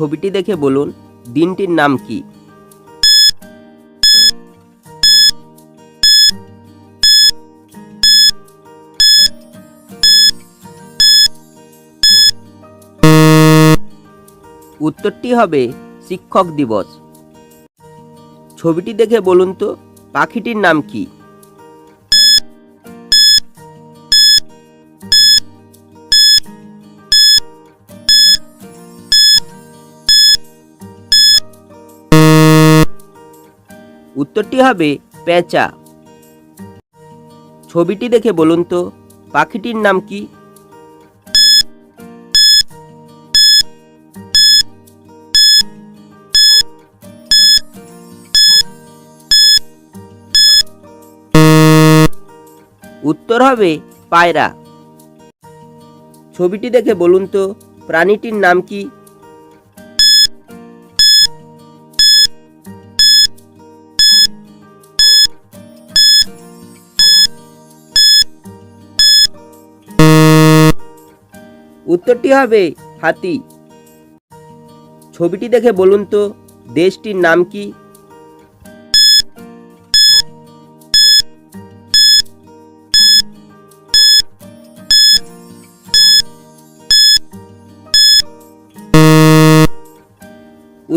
ছবিটি দেখে বলুন, দিনটির নাম কি? উত্তরটি হবে শিক্ষক দিবস। ছবিটি দেখে বলুন তো, পাখিটির নাম কি? উত্তরটি হবে পেঁচা। ছবিটি দেখে বলুন তো, পাখিটির নাম কি? উত্তর হবে পায়রা। ছবিটি দেখে বলুন তো, প্রাণীটির নাম কি? উত্তরটি হবে হাতি। ছবিটি দেখে বলুন তো, দেশটির নাম কি?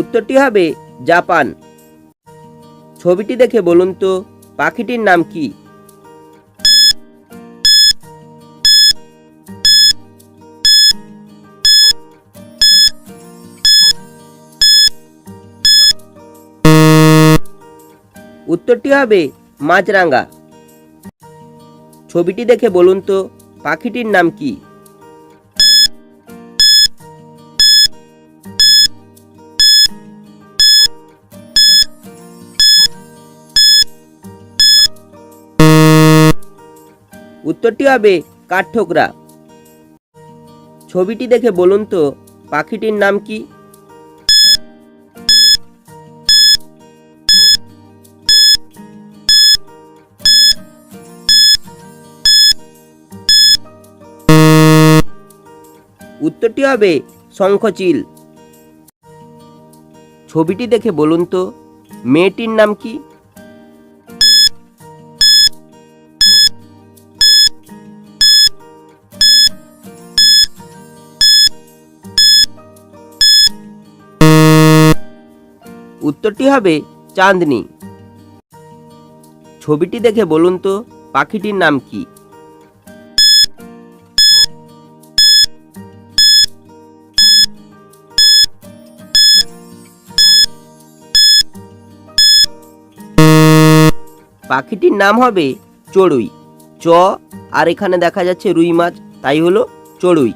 উত্তরটি হবে জাপান। ছবিটি দেখে বলুন তো, পাখিটির নাম কি? উত্তরটি হবে মাছরাঙা ছবিটি দেখে বলুন তো, পাখিটির নাম কি? উত্তরটি হবে কাঠঠোকরা। ছবিটি দেখে বলুন তো, পাখিটির নাম কি? উত্তরটি হবে শঙ্খচিল। ছবিটি দেখে বলুন তো, মেয়েটির নাম কি? উত্তরটি হবে চাঁদনি। ছবিটি দেখে বলুন তো, পাখিটির নাম কি? পাখিটির নাম হবে চড়ুই। চ আর এখানে দেখা যাচ্ছে রুই মাছ তাই হলো চড়ুই।